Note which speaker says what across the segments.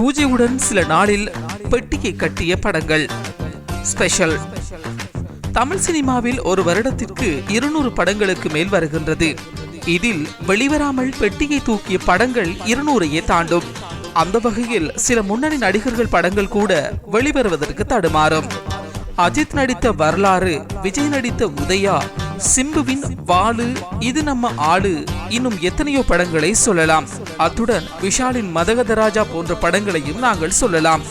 Speaker 1: பூஜையுடன் சில நாளில் பெட்டியை கட்டிய படங்கள். ஸ்பெஷல். தமிழ் சினிமாவில் ஒரு வருடத்திற்கு இருநூறு படங்களுக்கு மேல் வருகின்றது. இதில் வெளிவராமல் பெட்டியை தூக்கிய படங்கள் இருநூறையே தாண்டும். அந்த வகையில் சில முன்னணி நடிகர்கள் படங்கள் கூட வெளிவருவதற்கு தடுமாறும். அஜித் நடித்த வரலாறு விஜய் நடித்த உதயா சிம்புவின் வாளு இது நம்ம ஆளு இன்னும் எத்தனையோ படங்களை சொல்லலாம். அத்துடன் விஷாலின் மதகதராஜா போன்ற படங்களையும் நாங்கள் சொல்லலாம்.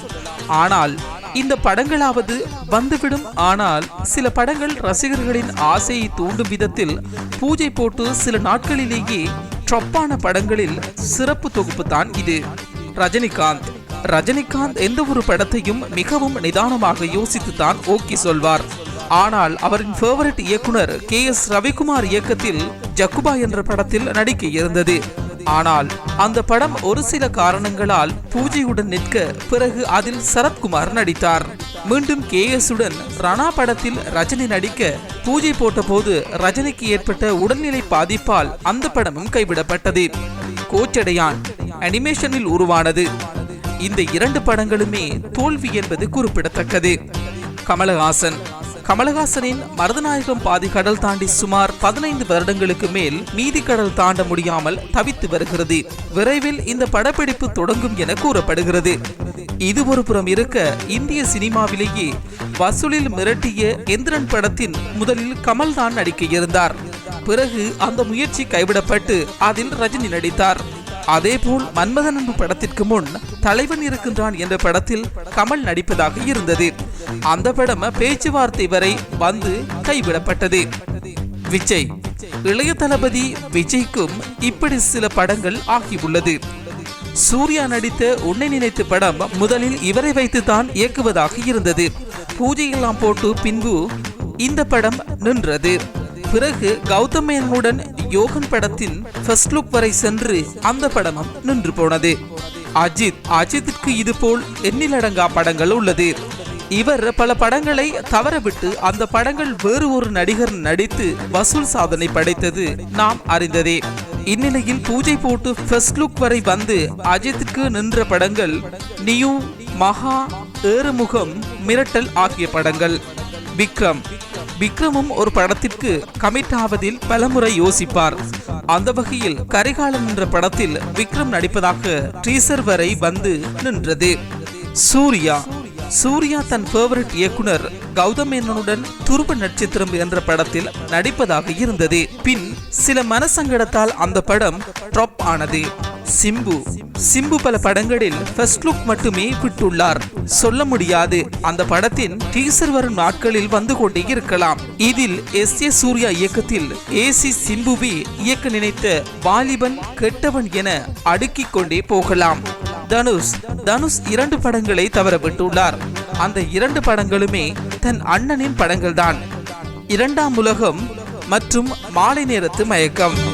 Speaker 1: ஆனால் இந்த படங்களாவது வந்துவிடும். ஆனால் சில படங்கள் ரசிகர்களின் ஆசையை தூண்டும் விதத்தில் பூஜை போட்டு சில நாட்களிலேயே ட்ரப்பான படங்களில் சிறப்பு தொகுப்பு தான் இது. ரஜினிகாந்த். ரஜினிகாந்த் எந்த ஒரு படத்தையும் மிகவும் நிதானமாக யோசித்து தான் ஓகே சொல்வார். ஆனால் அவரின் ஃபேவரட் இயக்குனர் கே எஸ் ரவிக்குமார் இயக்கத்தில் ஜக்குபா என்ற படத்தில் நடிக்க இருந்தது. ஆனால் அந்த படம் ஒரு சில காரணங்களால் பூஜையுடன் நிற்க பிறகு அதில் சரத்குமார் நடித்தார். மீண்டும் கே எஸ் உடன் ரணா படத்தில் ரஜினி நடிக்க பூஜை போட்டபோது ரஜினிக்கு ஏற்பட்ட உடல்நிலை பாதிப்பால் அந்த படமும் கைவிடப்பட்டது. கோச்சடையான் அனிமேஷனில் உருவானது. இந்த இரண்டு படங்களுமே தோல்வி என்பது குறிப்பிடத்தக்கது. கமலஹாசன் கமலஹாசனின் மருதநாயகம் பாதி கடல் தாண்டி சுமார் பதினைந்து வருடங்களுக்கு மேல் மீதி கடல் தாண்ட முடியாமல் தவித்து வருகிறது. விரைவில் இந்த படப்பிடிப்பு தொடங்கும் என கூறப்படுகிறது. இது ஒரு புறம் இருக்க இந்திய சினிமாவிலேயே வசூலில் மிரட்டிய எந்திரன் படத்தின் முதலில் கமல் தான் நடிக்க இருந்தார் பிறகு அந்த முயற்சி கைவிடப்பட்டு அதில் ரஜினி நடித்தார். அதேபோல் மன்மதன் படத்திற்கு முன் தலைவன் இருக்கின்றான் என்ற படத்தில் கமல் நடிப்பதாக இருந்தது. அந்த படம பேச்சுவார்த்தை வரை வந்து கைவிடப்பட்டது. விஜய் இளைய தளபதி விஜய்க்கும் இப்படி சில படங்கள் ஆகியுள்ளது. சூர்யா நடித்த உன்னை நினைத்து படம் முதலில் இவரை வைத்து தான் இயக்குவதாக இருந்தது. பூஜையெல்லாம் போட்டு பின்பு இந்த படம் நின்றது. பிறகு கௌதம் மேனனுடன் யோகன் படத்தின் ஃபர்ஸ்ட் லுக் வரை சென்று அந்த படமும் நின்று போனது. அஜித் அஜித்திற்கு இது போல் எண்ணிலடங்கா படங்கள் உள்ளது. இவர் பல படங்களை தவறவிட்டு அந்த படங்கள் வேறு ஒரு நடிகர் நடித்து வசூல் சாதனை படைத்தது நாம் அறிந்ததே. இந்நிலையில் பூஜை போட்டு ஃபர்ஸ்ட் லுக் வரை வந்து அஜித்துக்கு நின்ற படங்கள் நியூ மகா ஏறுமுகம் மிரட்டல் ஆகிய படங்கள். விக்ரம். விக்ரமும் ஒரு படத்திற்கு கமிட் ஆவதில் பலமுறை யோசிப்பார். அந்த வகையில் கரிகாலன் என்ற படத்தில் விக்ரம் நடிப்பதாக டீசர் வரை வந்து நின்றது. சூர்யா. சூர்யா தன் ஃபேவரட் இயக்குனர் கௌதம் மேனனுடன் துருவ நட்சத்திரம் என்ற படத்தில் நடிப்பதாக இருந்தது. பின் சில மனசங்கடத்தால் அந்த படம் ட்ராப் ஆனது. சிம்பு சிம்பு பல படங்களில் ஃபர்ஸ்ட் லுக் மட்டுமே விட்டுள்ளார். சொல்ல முடியாது அந்த படத்தின் டீசர் வரும் நாட்களில் வந்து கொண்டே இருக்கலாம். இதில் எஸ் ஏ சூர்யா இயக்கத்தில் ஏசி சிம்புவி இயக்க நினைத்த வாலிபன் கெட்டவன் என அடுக்கிக் கொண்டே போகலாம். தனுஷ். தனுஷ் இரண்டு படங்களை தவறவிட்டுள்ளார். அந்த இரண்டு படங்களுமே தன் அண்ணனின் படங்கள்தான். இரண்டாம் உலகம் மற்றும் மாலை நேரத்து மயக்கம்.